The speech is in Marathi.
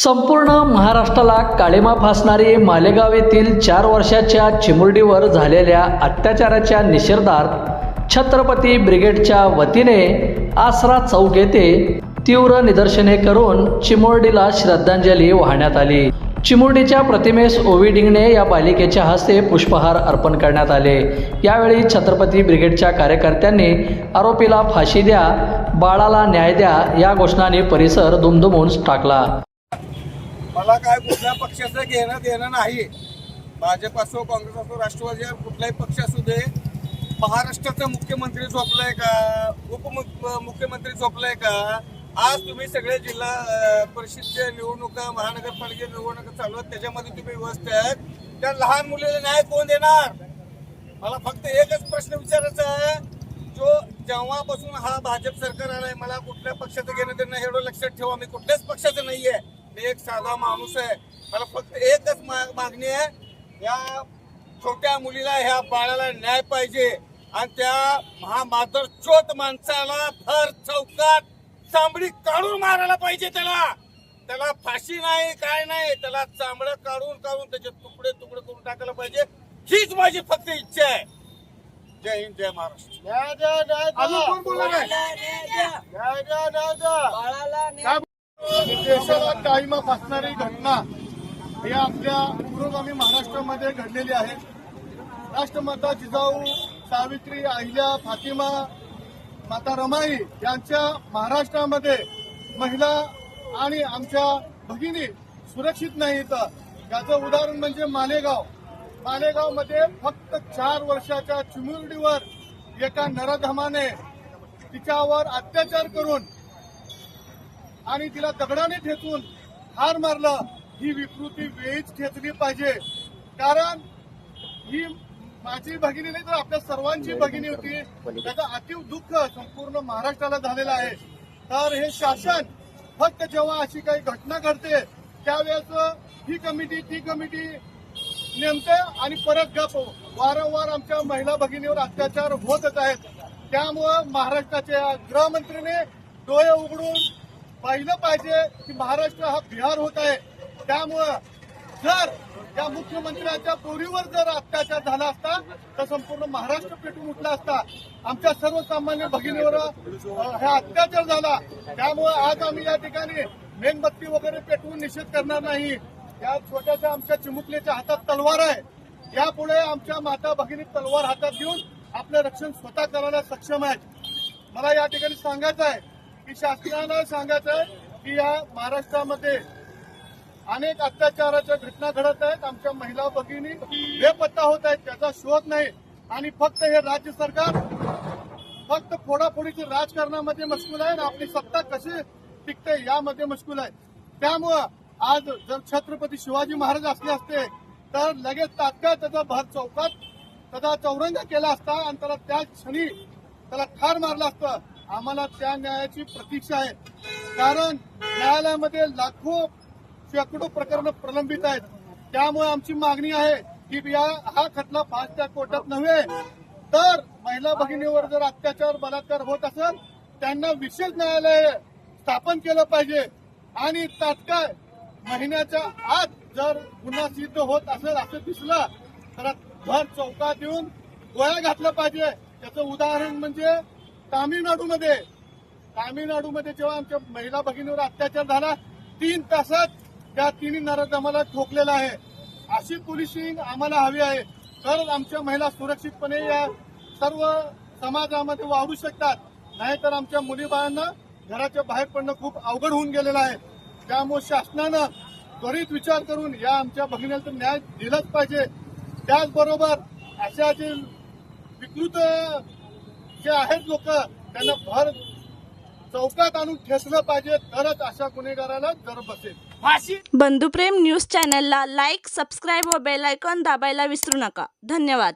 संपूर्ण महाराष्ट्राला काळीमा फासणारी मालेगाव येथील चार वर्षाच्या चिमुरडीवर झालेल्या अत्याचाराच्या निषेधार्थ छत्रपती ब्रिगेडच्या वतीने आसरा चौक येथे तीव्र निदर्शने करून चिमुरडीला श्रद्धांजली वाहण्यात आली. चिमुरडीच्या प्रतिमेस ओवी डिंगणे या बालिकेच्या हस्ते पुष्पहार अर्पण करण्यात आले. यावेळी छत्रपती ब्रिगेडच्या कार्यकर्त्यांनी आरोपीला फाशी द्या बाळाला न्याय द्या या घोषणाने परिसर दुमदुमून टाकला. मला काय कुठल्या पक्षाचं घेणं देणं नाही. भाजप असो काँग्रेस असो राष्ट्रवादी कुठलाही पक्ष असू दे. महाराष्ट्राचा मुख्यमंत्री झोपलाय का? उपमुख्यमंत्री झोपलाय का? आज तुम्ही सगळे जिल्हा अं, परिषदच्या निवडणुका महानगरपालिके निवडणुका चालू आहेत. त्याच्यामध्ये तुम्ही व्यवस्थित आहेत. त्या लहान मुलीला न्याय कोण देणार? मला फक्त एकच प्रश्न विचारायचा आहे. जो जेव्हापासून हा भाजप सरकार आलाय मला कुठल्या पक्षाचं घेणं देणं एवढं लक्षात ठेवा. मी कुठल्याच पक्षाचं नाहीये. मी एक साधा माणूस आहे. मला फक्त एकच मागणी आहे. या छोट्या मुलीला ह्या बाळाला न्याय पाहिजे. आणि त्या महामादर चोत माणसाला भर चौकात चांबडी काढून मारायला पाहिजे त्याला. त्याला फाशी नाही काय नाही. त्याला चांबडं काढून काढून त्याचे तुकडे तुकडे करून टाकायला पाहिजे. हीच माझी फक्त इच्छा आहे. जय हिंद जय महाराष्ट्र. देशाला काळीमा फासणारी घटना ही आपल्या पुरोगामी महाराष्ट्रामध्ये घडलेली आहे. राष्ट्रमाता जिजाऊ सावित्री अहिल्या फातिमा माता रमाई यांच्या महाराष्ट्रामध्ये महिला आणि आमच्या भगिनी सुरक्षित नाहीत. याचं उदाहरण म्हणजे मालेगाव. मालेगावमध्ये फक्त चार वर्षाच्या चिमुरडीवर एका नरधमाने तिच्यावर अत्याचार करून आणि तिला दगडाने ठेचून हार मारलं. ही विकृती वेळीच ठेचली पाहिजे. कारण ही माझी भगिनी नाही तर आपल्या सर्वांची भगिनी होती. त्याचं अतीव दुःख संपूर्ण महाराष्ट्राला झालेलं आहे. तर हे शासन फक्त जेव्हा अशी काही घटना घडते त्यावेळेस ही कमिटी ती कमिटी नेमते आणि परत गप वारंवार आमच्या महिला भगिनीवर अत्याचार होतच आहेत. त्यामुळं महाराष्ट्राच्या गृहमंत्रीने डोळे उघडून पाहिलं पाहिजे की महाराष्ट्र हा बिहार होत आहे. त्यामुळं जर या मुख्यमंत्र्यांच्या पोरीवर जर अत्याचार झाला असता तर संपूर्ण महाराष्ट्र पेटून उठला असता. आमच्या सर्वसामान्य भगिनीवर हा अत्याचार झाला. त्यामुळे आज आम्ही या ठिकाणी मेणबत्ती वगैरे पेटवून निषेध करणार नाही. या छोट्याशा आमच्या चिमुकलेच्या हातात तलवार आहे. यापुढे आमच्या माता भगिनी तलवार हातात घेऊन आपलं रक्षण स्वतः करायला सक्षम आहेत. मला या ठिकाणी सांगायचं आहे की शासनाला सांगायचं की या महाराष्ट्रामध्ये अनेक अत्याचाराच्या घटना घडत आहेत. आमच्या महिला भगिनी बेपत्ता होत आहेत. त्याचा शोध नाही. आणि फक्त हे राज्य सरकार फक्त फोडाफोडीच्या राजकारणामध्ये मशगूल आहे आणि आपली सत्ता कशी टिकते यामध्ये मशगूल आहे. त्यामुळं आज जर छत्रपती शिवाजी महाराज असले असते तर लगेच तात्काळ त्याचा भर चौकात त्याचा चौरंग केला असता आणि त्याला त्या क्षणी त्याला ठार मारलं असतं. आम्हाला त्या न्यायाची प्रतीक्षा आहे. कारण न्यायालयामध्ये लाखो शेकडो प्रकरण प्रलंबित आहेत. त्यामुळे आमची मागणी आहे की या हा खटला फास्टच्या कोर्टात नव्हे तर महिला भगिनीवर जर अत्याचार बलात्कार होत असेल त्यांना विशेष न्यायालय स्थापन केलं पाहिजे. आणि तात्काळ महिन्याच्या आत जर गुन्हा सिद्ध होत असेल असं दिसलं तर भर चौकात येऊन गोळ्या घातल्या पाहिजे. त्याचं उदाहरण म्हणजे तामिळनाडूमध्ये. तामिळनाडूमध्ये जेव्हा आमच्या महिला भगिनीवर अत्याचार झाला तीन तासात त्या तिन्ही नराधमाला ठोकलेला आहे. अशी पोलिसिंग आम्हाला हवी आहे. तर आमच्या महिला सुरक्षितपणे या सर्व समाजामध्ये वावरू शकतात. नाहीतर आमच्या मुलीबाळांना घराच्या बाहेर पडणं खूप अवघड होऊन गेलेलं आहे. त्यामुळे शासनानं त्वरित विचार करून या आमच्या भगिनीला न्याय दिलाच पाहिजे. त्याचबरोबर अशा जे विकृत जे आहेत लोक त्यांना भर चौकात आणून ठेचलं पाहिजे तरच अशा गुन्हेगाराला जर बसेल. बंधुप्रेम न्यूज चॅनलला लाईक सबस्क्राईब व बेलायकॉन दाबायला विसरू नका. धन्यवाद.